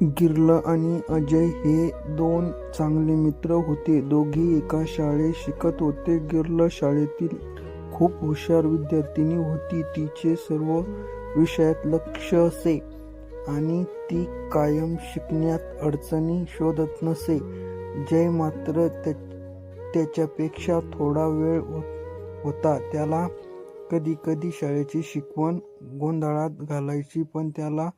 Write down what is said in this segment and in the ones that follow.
गिर्ल आणि अजय हे दोन चांगले मित्र होते. दोघे एका शाळेत शिकत होते. गिर्ल शाळेतील खूप हुशार विद्यार्थिनी होती. तिचे सर्व विषयात लक्ष असे आणि ती कायम शिकण्यात अडचणी शोधत नसे. जय मात्र त्याच्यापेक्षा थोडा वेळ हो, होता. त्याला कधी कधी शाळेची शिकवण गोंधळात घालायची पण त्याला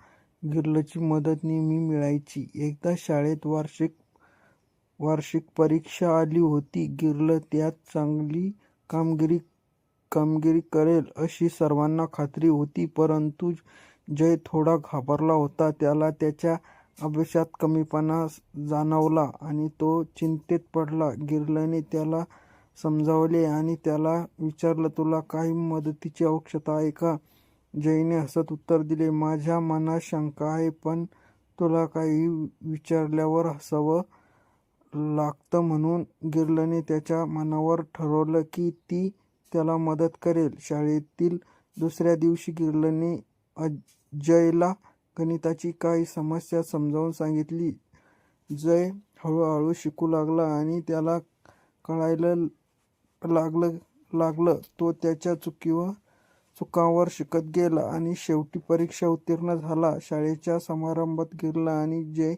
गिर्लची मदत नेहमी मिळायची. एकदा शाळेत वार्षिक परीक्षा आली होती. गिर्ल त्यात चांगली कामगिरी करेल अशी सर्वांना खात्री होती. परंतु जय थोडा घाबरला होता. त्याला त्याच्या अभ्यासात कमीपणा जाणवला आणि तो चिंतेत पडला. गिर्लने त्याला समजावले आणि त्याला विचारलं तुला काही मदतीची आवश्यकता आहे का? जयने हसत उत्तर दिले माझ्या मनात शंका आहे पण तुला काही विचारल्यावर हसावं लागतं म्हणून गिर्लने त्याच्या मनावर ठरवलं की ती त्याला मदत करेल. शाळेतील दुसऱ्या दिवशी गिर्लने अजयला गणिताची काही समस्या समजावून सांगितली. जय हळूहळू शिकू लागला आणि त्याला कळायला लागलं. लागलं तो त्याच्या चुकीवर चुकांवर शिकत गेला आणि शेवटी परीक्षा उत्तीर्ण झाला. शाळेच्या समारंभात गेला आणि जय